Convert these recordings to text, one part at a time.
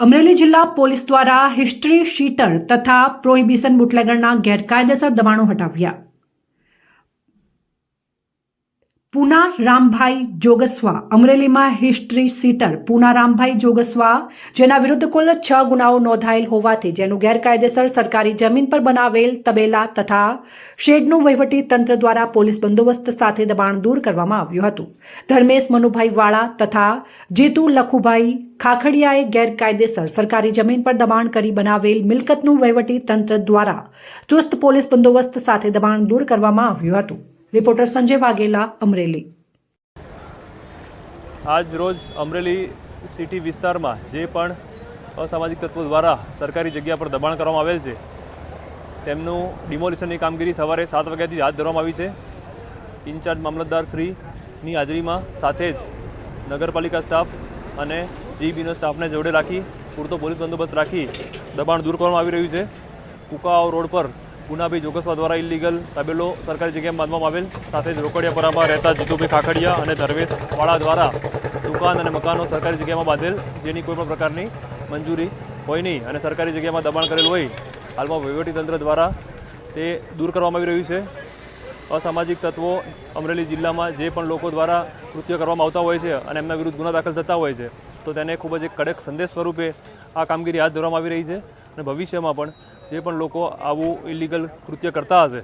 અમરેલી જિલ્લા પોલીસ દ્વારા history sheeter તથા પ્રોહિબિશન બુટલેગરના ગેરકાયદેસર દબાણો હટાવ્યા. પૂના રામભાઈ જોગસ્વા. અમરેલીમાં હિસ્ટ્રી સીટર પૂના રામભાઈ જોગસ્વા, જેના વિરુદ્ધ કુલ છ ગુનાઓ નોંધાયેલ હોવાથી જેનું ગેરકાયદેસર સરકારી જમીન પર બનાવેલ તબેલા તથા શેડનું વહીવટી તંત્ર દ્વારા પોલીસ બંદોબસ્ત સાથે દબાણ દૂર કરવામાં આવ્યું હતું. ધર્મેશ મનુભાઈ વાળા તથા જીતુ લખુભાઈ ખાખડિયાએ ગેરકાયદેસર સરકારી જમીન પર દબાણ કરી બનાવેલ મિલકતનું વહીવટી તંત્ર દ્વારા ચુસ્ત પોલીસ બંદોબસ્ત સાથે દબાણ દૂર કરવામાં આવ્યું હતું. રિપોર્ટર સંજય વાઘેલા, અમરેલી. આજ રોજ અમરેલી સિટી વિસ્તારમાં જે પણ અસામાજિક તત્વો દ્વારા સરકારી જગ્યા પર દબાણ કરવામાં આવેલ છે, તેમનું ડિમોલિશનની કામગીરી સવારે સાત વાગ્યાથી હાથ ધરવામાં આવી છે. ઇન્ચાર્જ મામલતદાર શ્રીની હાજરીમાં સાથે જ નગરપાલિકા સ્ટાફ અને જીબીનો સ્ટાફને જોડે રાખી, પૂરતો પોલીસ બંદોબસ્ત રાખી દબાણ દૂર કરવામાં આવી રહ્યું છે. કુકાઓ રોડ પર પુનાભાઈ જોગસવા દ્વારા ઇલીગલ તબેલો સરકારી જગ્યામાં બાંધવામાં આવેલ. સાથે જ રોકડિયાપરામાં રહેતા જીતુભાઈ ખાખડિયા અને ધર્મેશવાળા દ્વારા દુકાન અને મકાનો સરકારી જગ્યામાં બાંધેલ, જેની કોઈપણ પ્રકારની મંજૂરી હોય નહીં અને સરકારી જગ્યામાં દબાણ કરેલ હોય, હાલમાં વહીવટીતંત્ર દ્વારા તે દૂર કરવામાં આવી રહ્યું છે. અસામાજિક તત્વો અમરેલી જિલ્લામાં જે પણ લોકો દ્વારા કૃત્ય કરવામાં આવતા હોય છે અને એમના વિરુદ્ધ ગુના દાખલ થતા હોય છે, તો તેને ખૂબ જ એક કડક સંદેશ સ્વરૂપે આ કામગીરી હાથ ધરવામાં આવી રહી છે અને ભવિષ્યમાં પણ જે પણ લોકો આવું ઇલીગલ કૃત્ય કરતા હશે,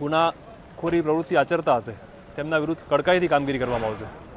ગુનાખોરી પ્રવૃત્તિ આચરતા હશે, તેમના વિરુદ્ધ કડકાઈથી કામગીરી કરવામાં આવશે.